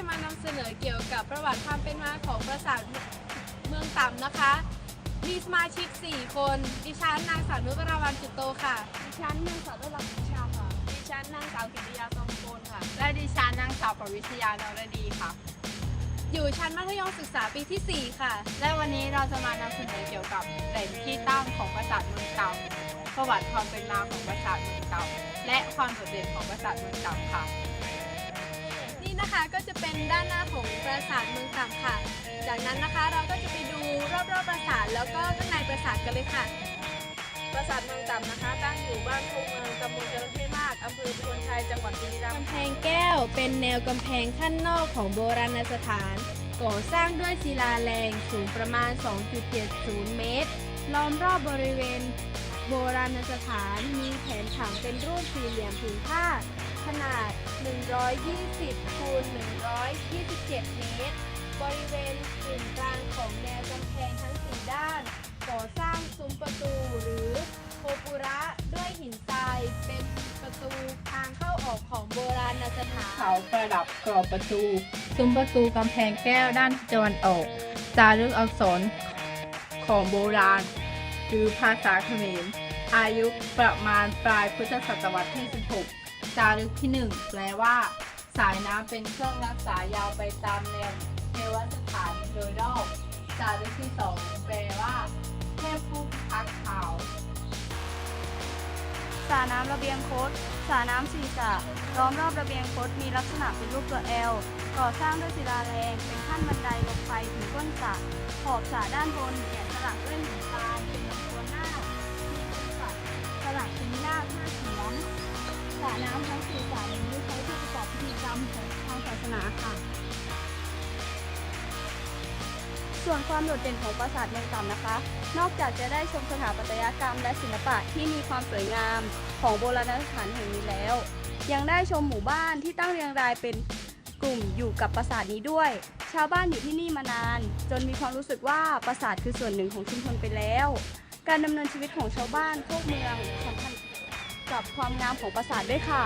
จะมานำเสนอเกี่ยวกับประวัติความเป็นมาของปราสาทเมืองต่ำนะคะ มีสมาชิก 4 คน ดิฉันนางสาวนุปราวันจุตโตค่ะ ดิฉันนางสาวรุ่ลักษณ์ชาค่ะ ดิฉันนางสาวกิติยาทรงโกนค่ะ และดิฉันนางสาวปวิชยานรดีค่ะ อยู่ชั้นมัธยมศึกษาปีที่ 4 ค่ะ และวันนี้เราจะมานำเสนอเกี่ยวกับแหล่งที่ตั้งของปราสาทเมืองเก่าประวัติความเป็นมาของปราสาทเมืองเก่าและความโดดเด่นของปราสาทเมืองเก่าค่ะ นี่นะคะก็จะเป็นด้านหน้าของปราสาทเมืองต่ำค่ะ จากนั้นนะคะเราก็จะไปดูรอบๆปราสาทแล้วก็ข้างในปราสาทกันเลยค่ะ ปราสาทเมืองต่ำนะคะ ตั้งอยู่บ้านทุ่งเมืองตำบลเจริญเทพมากอำเภอพลชัยจังหวัดบุรีรัมย์กำแพงแก้วเป็นแนวกำแพงขั้นนอกของโบราณสถาน ก่อสร้างด้วยศิลาแรงสูงประมาณ 2.70 เมตร ล้อมรอบบริเวณ โบราณสถานมีแผนผังเป็นรูปสี่เหลี่ยมผืนผ้า ขนาด 120คูณ127 เมตร บริเวณกึ่งกลางของแนวกำแพงทั้งสี่ด้าน ก่อสร้างซุ้มประตูหรือโคปุระด้วยหินทรายเป็นประตูทางเข้าออกของโบราณสถานเขาประดับกรอบประตู ซุ้มประตูกำแพงแก้วด้านตะวันออกจารึกอักษรของโบราณ หรือภาษาเขมรอายุประมาณปลายพุทธศตวรรษที่ 16 จารึกที่ 1 แปลว่า สายน้ำเป็นเครื่องรักษายาวไปตามแนวเทวสถานโดยรอบจารึกที่ 2 แปลว่าเทพผู้พิทักษ์ขาวสระน้ำระเบียงคดสระน้ำสีสระล้อมรอบระเบียงคดมีลักษณะเป็นรูปตัวแอลก่อสร้างด้วยศิลาแรง เป็นขั้นบันไดลงไปถึงก้นสระขอบสระด้านบนแกะสลักด้วยหินทราย ระน้ำทั้งสี่สระนี้ใช้ที่ประกอบพิธีกรรมของทางศาสนาค่ะ ส่วนความโดดเด่นของปราสาทเมืองต่ำนะคะ นอกจากจะได้ชมสถาปัตยกรรมและศิลปะที่มีความสวยงามของโบราณสถานแห่งนี้แล้ว ยังได้ชมหมู่บ้านที่ตั้งเรียงรายเป็นกลุ่มอยู่กับปราสาทนี้ด้วย ชาวบ้านอยู่ที่นี่มานาน จนมีความรู้สึกว่าปราสาทคือส่วนหนึ่งของชุมชนไปแล้ว การดำเนินชีวิตของชาวบ้านโคกเมืองสำคัญ กับความงามของปราสาทด้วยค่ะ